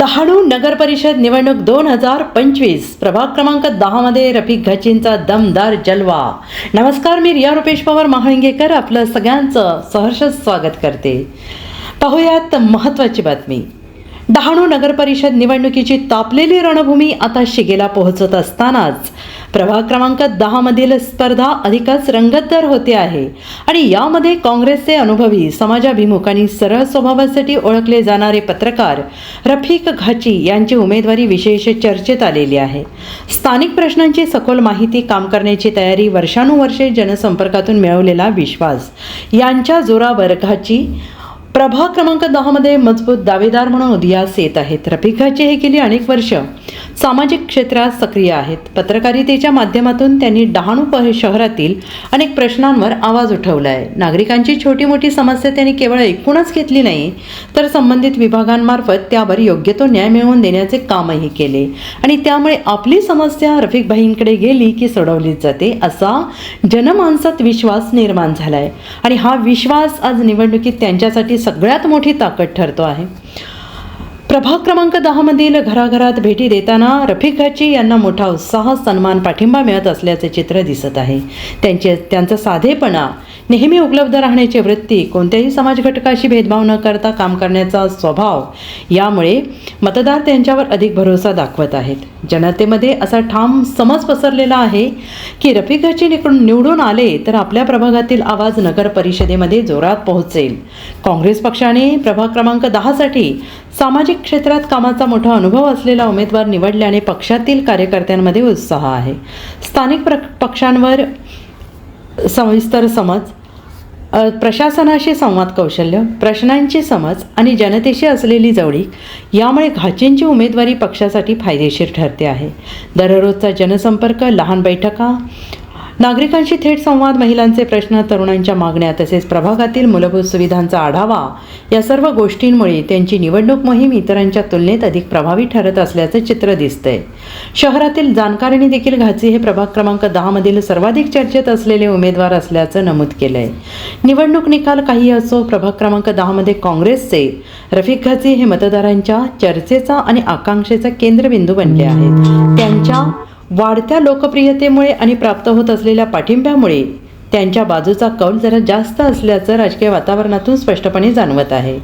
डहाणू नगर परिषद निवडणूक दोन हजार पंचवीस प्रभाग क्रमांक दहामध्ये रफिक घचींचा दमदार जलवा. नमस्कार मी रिया रुपेश पवार महाळिंगेकर आपलं सगळ्यांचं सहर्ष स्वागत करते. पाहूयात महत्त्वाची बातमी. डहाणू नगरपरिषद निवडणुकीची तापलेली रणभूमी आता शिगेला पोहोचत असतानाच प्रभाग क्रमांक दहामधील स्पर्धा अधिकच रंगतदार होते आहे. आणि यामध्ये काँग्रेसचे अनुभवी समाजाभिमुख आणि सरळ स्वभावासाठी ओळखले जाणारे पत्रकार रफिक घाची यांची उमेदवारी विशेष चर्चेत आलेली आहे. स्थानिक प्रश्नांची सखोल माहिती काम करण्याची तयारी वर्षानुवर्षे जनसंपर्कातून मिळवलेला विश्वास. यांच्या जोरावर घाची प्रभाग क्रमांक दहामध्ये मजबूत दावेदार म्हणून उदयास येत आहेत. रफिकाचे हे गेली अनेक वर्ष सामाजिक क्षेत्रात सक्रिय आहेत. पत्रकारितेच्या माध्यमातून त्यांनी डहाणू शहरातील अनेक प्रश्नांवर आवाज उठवला आहे नागरिकांची छोटी मोठी समस्या त्यांनी केवळ ऐकूनच घेतली नाही तर संबंधित विभागांमार्फत त्यावर योग्य तो न्याय मिळवून देण्याचे कामही केले. आणि त्यामुळे आपली समस्या रफिक भाईंकडे गेली की सोडवलीच जाते असा जनमानसात विश्वास निर्माण झालाय. आणि हा विश्वास आज निवडणुकीत त्यांच्यासाठी सगळ्यात मोठी ताकद ठरतो आहे. प्रभाग क्रमांक दहामधील घराघरात भेटी देताना रफिक घाची यांना मोठा उत्साह सन्मान पाठिंबा मिळत असल्याचे चित्र दिसत आहे. त्यांचे त्यांचा साधेपणा नेहमी उपलब्ध राहण्याची वृत्ती कोणत्याही समाज घटकाशी भेदभाव न करता काम करण्याचा स्वभाव यामुळे मतदार त्यांच्यावर अधिक भरोसा दाखवत आहेत. जनतेमध्ये असा ठाम समज पसरलेला आहे की रफिक घाची निकडून निवडून आले तर आपल्या प्रभागातील आवाज नगर परिषदेमध्ये जोरात पोहोचेल. काँग्रेस पक्षाने प्रभाग क्रमांक दहासाठी सामाजिक क्षेत्रात कामाचा मोठा अनुभव असलेला उमेदवार निवडल्याने पक्षातील कार्यकर्त्यांमध्ये उत्साह आहे. स्थानिक प्र पक्षांवर सविस्तर समज प्रशासनाशी संवाद कौशल्य प्रश्नांची समज आणि जनतेशी असलेली जवळीक यामुळे घाचींची उमेदवारी पक्षासाठी फायदेशीर ठरते आहे. दररोजचा जनसंपर्क लहान बैठका नागरिकांशी थेट संवाद महिलांचे प्रश्न तरुणांच्या मागण्या तसेच प्रभागातील मूलभूत सुविधांचा आढावा या सर्व गोष्टींमुळे त्यांची निवडणूक मोहीम इतरांच्या तुलनेत अधिक प्रभावी ठरत असल्याचं चित्र दिसतंय. शहरातील जाणकारांनी देखील घाची हे प्रभाग क्रमांक दहामधील सर्वाधिक चर्चेत असलेले उमेदवार असल्याचं नमूद केलंय. निवडणूक निकाल काही असो प्रभाग क्रमांक दहामध्ये काँग्रेसचे रफिक घाची हे मतदारांच्या चर्चेचा आणि आकांक्षेचा केंद्रबिंदू बनले आहेत. त्यांच्या वाढत्या लोकप्रियतेमुळे आणि प्राप्त होत असलेल्या पाठिंब्यामुळे त्यांच्या बाजूचा कौल जरा जास्त असल्याचं राजकीय वातावरणातून स्पष्टपणे जाणवत आहे.